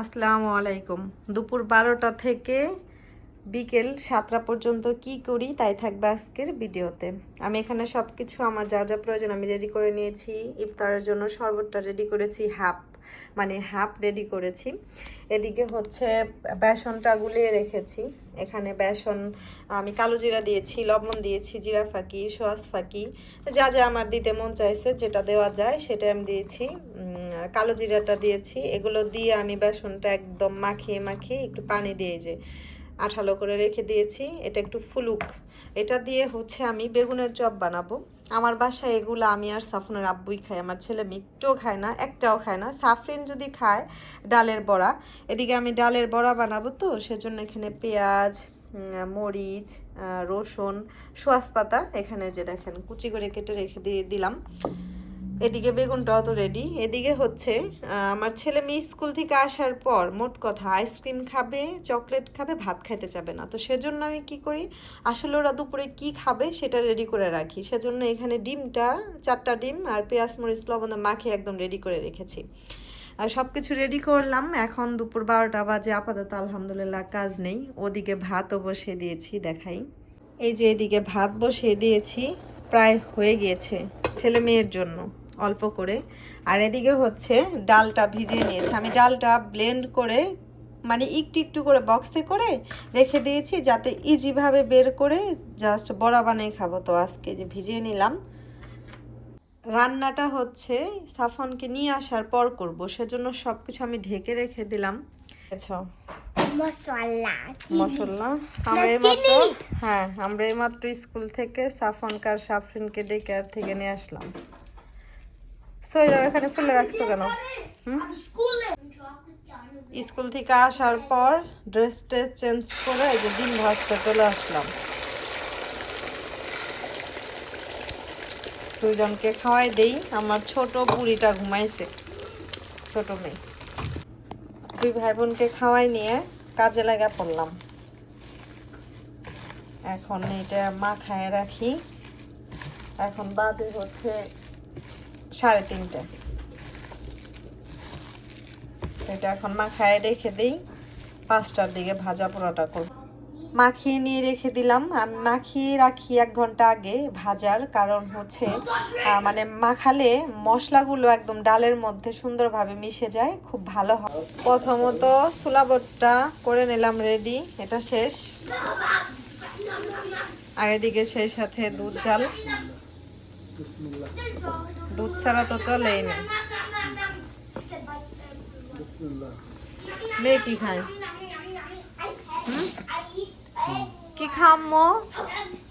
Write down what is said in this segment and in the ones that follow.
আসসালামু আলাইকুম। দুপুর বারোটা থেকে বিকেল সাতটা পর্যন্ত কি করি তাই থাকবে আজকের ভিডিওতে। আমি এখানে সব কিছু আমার যা যা প্রয়োজন আমি রেডি করে নিয়েছি। ইফতারের জন্য শরবতটা রেডি করেছি, হাফ মানে হাফ রেডি করেছি। এদিকে হচ্ছে বেসনটা গুলিয়ে রেখেছি। এখানে বেসন, আমি কালো জিরা দিয়েছি, লবণ দিয়েছি, জিরা ফাঁকি সোয়াস ফাঁকি, যা যা আমার দিতে মন চাইছে যেটা দেওয়া যায় সেটা আমি দিয়েছি। কালো জিরাটা দিয়েছি, এগুলো দিয়ে আমি বেসনটা একদম মাখিয়ে মাখিয়ে একটু পানি দিয়ে যে আঠালো করে রেখে দিয়েছি, এটা একটু ফুলুক। এটা দিয়ে হচ্ছে আমি বেগুনের চপ বানাবো। আমার বাসায় এগুলো আমি আর সাফনের আব্বুই খাই আমার ছেলে মিট্টো খায় না, একটাও খায় না। সাফরিন যদি খায় ডালের বড়া, এদিকে আমি ডালের বড়া বানাবো তো, সেজন্য এখানে পেঁয়াজ মরিচ রসুন, সোয়াস পাতা, এখানে যে দেখেন কুচি করে কেটে রেখে দিয়ে দিলাম। এদিকে বেগুনটাও তো রেডি এদিকে হচ্ছে আমার ছেলে মেয়ে স্কুল থেকে আসার পর মোট কথা আইসক্রিম খাবে, চকলেট খাবে, ভাত খাইতে যাবে না। তো সেজন্য আমি কি করি, আসলে ওরা দুপুরে কি খাবে সেটা রেডি করে রাখি। সেজন্য এখানে ডিমটা, চারটা ডিম আর পেঁয়াজ, মরিচ, লবণ মাখিয়ে একদম রেডি করে রেখেছি। আর সব কিছু রেডি করলাম। এখন দুপুর বারোটা বাজে। আপাতত আলহামদুলিল্লাহ কাজ নেই। ওদিকে ভাতও বসিয়ে দিয়েছি, দেখাই। এই যে এদিকে ভাত বসিয়ে দিয়েছি, প্রায় হয়ে গিয়েছে ছেলে মেয়ের জন্য। অল্প করে। আর এদিকে হচ্ছে ডালটা ভিজিয়ে নিয়েছি। আমি ডালটা ব্লেন্ড করে মানে একটু একটু করে বক্সে করে রেখে দিয়েছি যাতে ইজিভাবে বের করে জাস্ট বড়া বানিয়ে খাব। তো আজকে যে ভিজিয়ে নিলাম। রান্নাটা হচ্ছে সাফনকে নিয়ে আসার পর করব। সেজন্য সব কিছু আমি ঢেকে রেখে দিলাম। আচ্ছা। মশলা মশলা। আমরা এইমাত্র হ্যাঁ আমরা এইমাত্র স্কুল থেকে সাফনকার সাফরিনকে ডেকে আর থেকে নিয়ে আসলাম। এখানে ফুলে রাখছো কেন? স্কুল থেকে আসার পর ড্রেস ট্রেস চেঞ্জ করে এই যে দিন ভাজতে চলে আসলাম। দুইজনকে খাওয়াই দেই, আমার ছোট বুড়িটা ঘুমাইছে, ছোট মেয়ে। দুই ভাই বোনকে খাওয়াই নিয়ে কাজে লাগা পড়লাম। এখন এটা মাখায় রাখি। এখন বাজে হচ্ছে সাড়ে তিনটে। এটা এখন মাখায় রেখে দিই। পাঁচটার দিকে ভাজা পোড়াটা করব। মাখিয়ে নিয়ে রেখে দিলাম। আমি মাখিয়ে রাখি এক ঘণ্টা আগে ভাজার কারণ হচ্ছে মানে মাখালে মশলাগুলো একদম ডালের মধ্যে সুন্দরভাবে মিশে যায়, খুব ভালো হয়। প্রথমত সুলাবটটা করে নিলাম রেডি এটা শেষ। আর এদিকে সেই সাথে দুধ জাল দুধ ছাড়া তো চলেই না। মেয়ে কি খায়? কি খাম্মো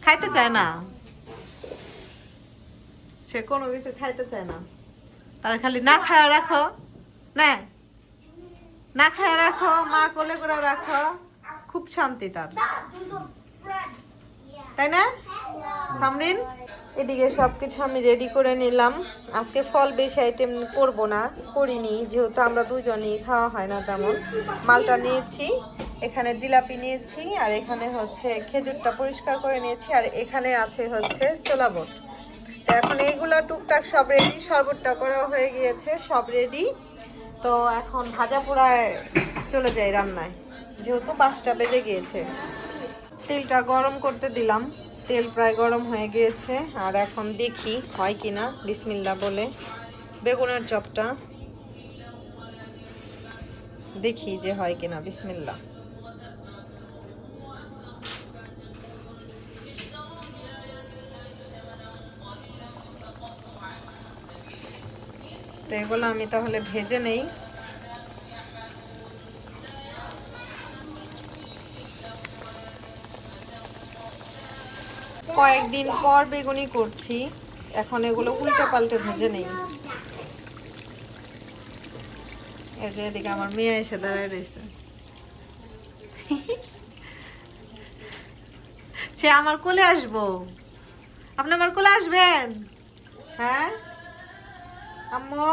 খাইতে চায় না? সে কোনো কিছু খাইতে চায় না। তার খালি না খায় রাখো। না। না খায় রাখো, মা কোলে করে রাখো। খুব শান্তি তার। তাই না? সামরিন? এদিকে সব কিছু আমি রেডি করে নিলাম। আজকে ফল বেশি আইটেম করব না, করিনি, যেহেতু আমরা দুজনই খাওয়া হয় না তেমন। মালটা নিয়েছি, এখানে জিলাপি নিয়েছি, আর এখানে হচ্ছে খেজুরটা পরিষ্কার করে নিয়েছি, আর এখানে আছে হচ্ছে সোলাবট তো এখন এইগুলো টুকটাক সব রেডি শরবতটা করা হয়ে গিয়েছে, সব রেডি তো এখন ভাজা পোড়ায় চলে যাই রান্নায়, যেহেতু পাঁচটা বেজে গিয়েছে। তেলটা গরম করতে দিলাম। তেল প্রায় গরম হয়ে গিয়েছে, আর এখন দেখি হয় কি না বিসমিল্লা বলে। বেগুনের চপটা। দেখি যে হয় কিনা বিসমিল্লা তো এগুলো আমি তাহলে ভেজে নেই। কয়েকদিন পর বেগুনি করছি। এখন এগুলো উল্টো পাল্টে ভেজে নেই। এই যে এদিকে আমার মেয়ে এসে দাঁড়ায় রয়েছে। সে আমার কোলে আসব। আপনি আমার কোলে আসবেন? হ্যাঁ? আম্মু?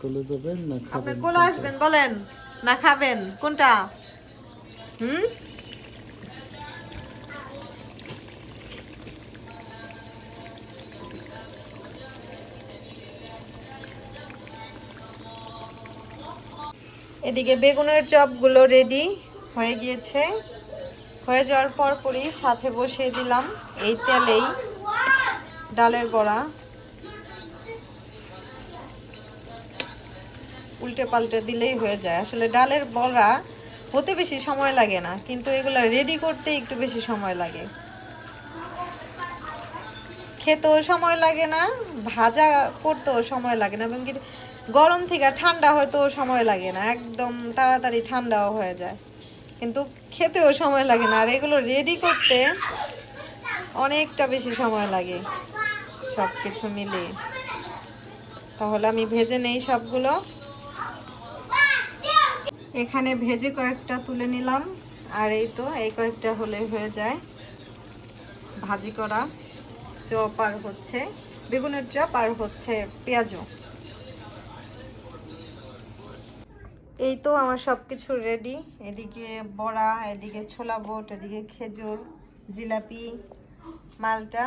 কোলে যাবেন না আপনি কোলে আসবেন বলেন। না খাবেন কোনটা? হুম? এদিকে বেগুনের চপগুলো রেডি হয়ে গিয়েছে। হয়ে যাওয়ার পর পরই সাথে বসিয়ে দিলাম এই তেলেই ডালের বড়া। উল্টে পাল্টে দিলেই হয়ে যায়। আসলে ডালের বড়া হতে বেশি সময় লাগে না, কিন্তু এগুলো রেডি করতে একটু বেশি সময় লাগে। খেতেও সময় লাগে না, ভাজা করতেও সময় লাগে না, এবং গরম থেকে ঠান্ডা হয়তো সময় লাগে না, একদম তাড়াতাড়ি ঠান্ডাও হয়ে যায়। কিন্তু খেতেও সময় লাগে না, আর এগুলো রেডি করতে অনেকটা বেশি সময় লাগে সব কিছু মিলিয়ে। তাহলে আমি ভেজে নেই সবগুলো। এখানে ভেজে কয়েকটা তুলে নিলাম, আর এই তো, এই কয়েকটা হলে হয়ে যায়। ভাজি করা চপ আর হচ্ছে, বেগুনের চপ আর হচ্ছে পেঁয়াজও। এই তো আমার সব কিছু রেডি এদিকে বড়া, এদিকে ছোলা বোট, এদিকে খেজুর, জিলাপি, মালটা,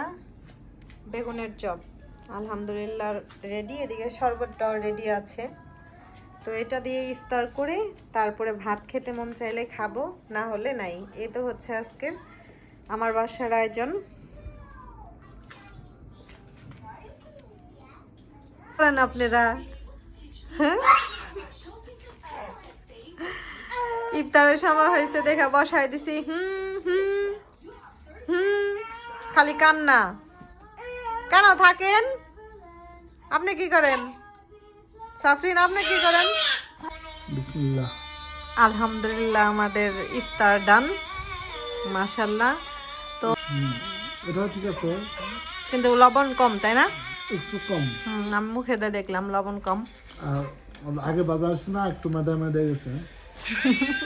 বেগুনের চপ। আলহামদুলিল্লাহ রেডি এদিকে শরবতটাও রেডি আছে। তো এটা দিয়ে ইফতার করে, তারপরে ভাত খেতে মন চাইলে খাব, না হলে নাই। এই তো হচ্ছে আজকের আমার বাসার আয়োজন। আপনারা। হ্যাঁ? ইফতারের সময় হয়েছে দেখা বসাই দিছি হুম হুম হুম খালি কান্না। কেন থাকেন? আপনি কি করেন? সাফরিন আপনি কি করেন? বিসমিল্লাহ। আলহামদুলিল্লাহ আমাদের ইফতার ডান। মাশাল্লাহ তো এটাও ঠিক আছে। কিন্তু লবণ কম তাই না? একটু কম। হুম আমি মুখে দেখলাম লবণ কম। আর আগে বাজার আসছে না একটু মেদা মেদা গেছে।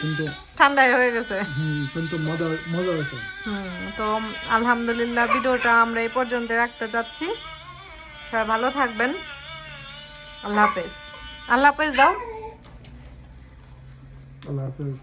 কিন্তু ঠান্ডায় হয়ে গেছে। হুম, কিন্তু মজা মজা হয়েছে। হুম তো আলহামদুলিল্লাহ ভিডিওটা আমরা এই পর্যন্ত রাখতে যাচ্ছি। সবাই ভালো থাকবেন। আল্লাহ হাফেজ। আল্লাহ হাফেজ দাও। আল্লাহ হাফেজ।